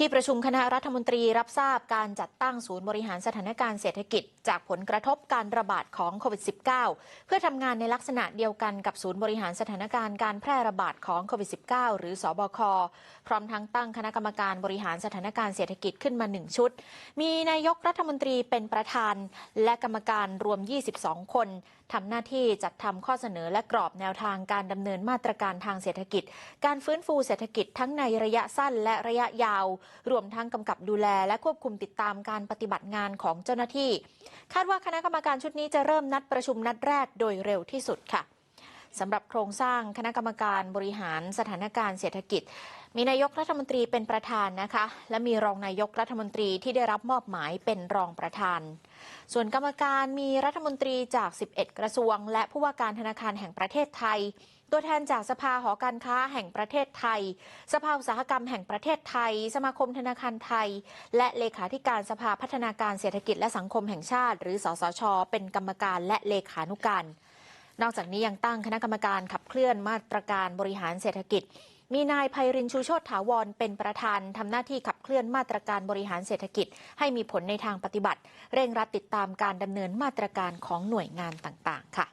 ที่ประชุมคณะรัฐมนตรีรับทราบการจัดตั้งศูนย์บริหารสถานการณ์เศรษฐกิจ จากผลกระทบการระบาดของโควิด -19 เพื่อทำงานในลักษณะเดียวกันกับศูนย์บริหารสถานการณ์การแพร่ระบาดของโควิด -19 หรือสอบค พร้อมทั้งตั้งคณะกรรมการบริหารสถานการณ์เศรษฐกิจขึ้นมาหนึ่งชุด มีนายกรัฐมนตรีเป็นประธาน และกรรมการรวม 22 คนทำหน้าที่จัดทำข้อเสนอและกรอบแนวทางการดำเนินมาตรการทางเศรษฐกิจ การฟื้นฟูเศรษฐกิจทั้งในระยะสั้นและระยะยาวรวมทั้งกำกับดูแลและควบคุมติดตามการปฏิบัติงานของเจ้าหน้าที่ คาดว่าคณะกรรมการชุดนี้จะเริ่มนัดประชุมนัดแรกโดยเร็วที่สุดค่ะ สำหรับโครงสร้างคณะกรรมการบริหารสถานการณ์เศรษฐกิจ มีนายกรัฐมนตรีเป็นประธานนะคะ และมีรองนายกรัฐมนตรีที่ได้รับมอบหมายเป็นรองประธาน ส่วนกรรมการมีรัฐมนตรีจาก 11 กระทรวง และผู้ว่าการธนาคารแห่งประเทศไทย ตัวแทนจากสภาหอการค้าแห่งประเทศไทย สภาอุตสาหกรรมแห่งประเทศไทย สมาคมธนาคารไทย และเลขาธิการสภาพัฒนาการเศรษฐกิจและสังคมแห่งชาติ หรือสสช เป็นกรรมการและเลขานุการ นอกจากนี้ยังตั้งคณะกรรมการขับเคลื่อนมาตรการบริหารเศรษฐกิจ มีนายไพรินชูโชตถาวรเป็นประธานทำหน้าที่ขับเคลื่อนมาตรการบริหารเศรษฐกิจ ให้มีผลในทางปฏิบัติ เร่งรัดติดตามการดำเนินมาตรการของหน่วยงานต่างๆ ค่ะ